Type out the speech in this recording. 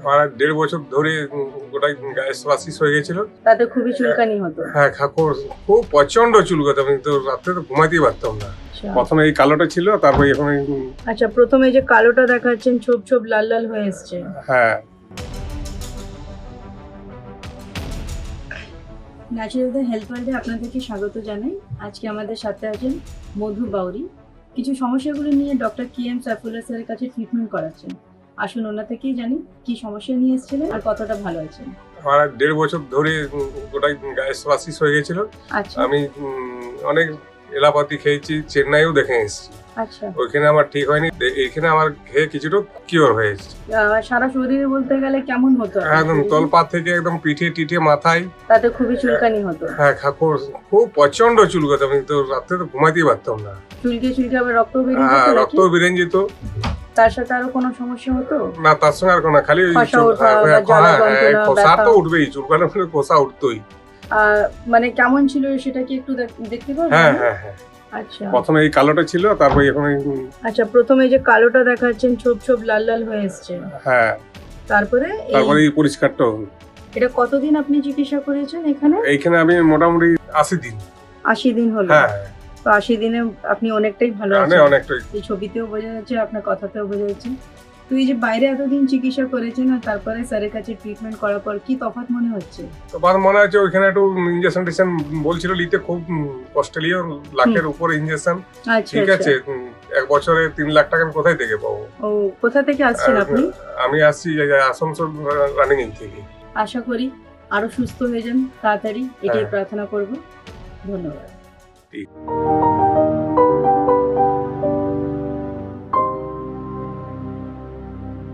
আমার দেড় বছর ধরে গোটাই গ্যাস বাসিস হয়ে গেছিল। তাতে খুবই চুলকানি হতো। হ্যাঁ খাকুর খুব প্রচণ্ড চুল করতাম আমি তো রাত্রে তো ঘুমাতেই পারতাম না। আচ্ছা। প্রথমে এই কালোটা ছিল তারপর এখন আচ্ছা প্রথমে যে কালোটা দেখাচ্ছেন ছোপ ছোপ লাল লাল হয়ে এসছে। হ্যাঁ। ন্যাচারালদের হেলথ ওয়ার্ল্ডে আপনাদেরকে স্বাগত জানাই। আজকে আমাদের সাথে আছেন মধু বাউরি। কিছু সমস্যাগুলো নিয়ে ডক্টর কে এম সাইফুল্লাহ স্যারের কাছে ট্রিটমেন্ট করাচ্ছেন। আসুন ওনার থেকেই জানি কি সমস্যা নিয়ে এসেছিলেন আর কতটা ভালো আছেন। আমার দেড় বছর ধরে গোটাই গ্যাস বাসিস হয়ে গেছিল। আচ্ছা। আমি অনেক এলাপাতি খেয়েছি চেন্নাইও দেখে এসেছি। আচ্ছা। ওইখানে আমার ঠিক হয়নি। এ- এইখানে আমার খেয়ে কিছুটা কিওর হয়েছে সারা শরীরে বলতে গেলে কেমন হতো একদম? তলপা থেকে একদম পিঠে টিঠে মাথায়। তাতে খুবই চুলকানি হতো। হ্যাঁ খাকুর খুব প্রচণ্ড আমি তো রাত্রে তো ঘুমাতেই পারতাম না। চুলকে চুলকে আবার রক্ত বেরিয়ে হ্যাঁ রক্ত বেরিয়ে যেত। তার সাথে আরও কোনো সমস্যা হতো? না তার সঙ্গে আর কোনো খালি ওঠা হ্যাঁ, হ্যাঁ, তো উঠবেই চুল কাটার খোসা উঠতোই। মানে কেমন ছিল সেটা কি একটু দেখ- দেখতে পারবেন হ্যাঁ হ্যাঁ হ্যাঁ। আচ্ছা। প্রথমে এই কালোটা ছিল তারপর এখন আচ্ছা প্রথমে যে কালোটা দেখাচ্ছেন ছোপ ছোপ লাল লাল হয়ে এসছে। হ্যাঁ। তারপরে তারপরে এই পরিষ্কারটা হলো। এটা কতদিন আপনি চিকিৎসা করেছেন এখানে? এইখানে আমি মোটামুটি আশি দিন। আশি দিন হলো। হ্যাঁ। তো আশি দিনে আপনি অনেকটাই ভালো মানে আছেন। অনেকটাই। এই ছবিতেও বোঝা যাচ্ছে আপনার কথাতেও বোঝা যাচ্ছে। তো এই যে বাইরে এতদিন চিকিৎসা করেছেন আর তারপরে স্যারের কাছে ট্রিটমেন্ট করার পর কি তফাৎ মনে হচ্ছে? তো আমার মনে হচ্ছে ওইখানে একটু ইঞ্জেকশন টিকশন বলছিল নিতে খুব কস্টলি লাখের উপর ইঞ্জেকশন আচ্ছা ঠিক আচ্ছা আছে এক বছরে তিন লাখ টাকা আমি কোথায় থেকে পাবো? ও কোথা থেকে আসছেন আপনি? আমি আসছি আসানসোল রানিং থেকে। আশা করি আরও সুস্থ হয়ে যান তাড়াতাড়ি এটাই হ্যাঁ। প্রার্থনা করব। ধন্যবাদ। 第。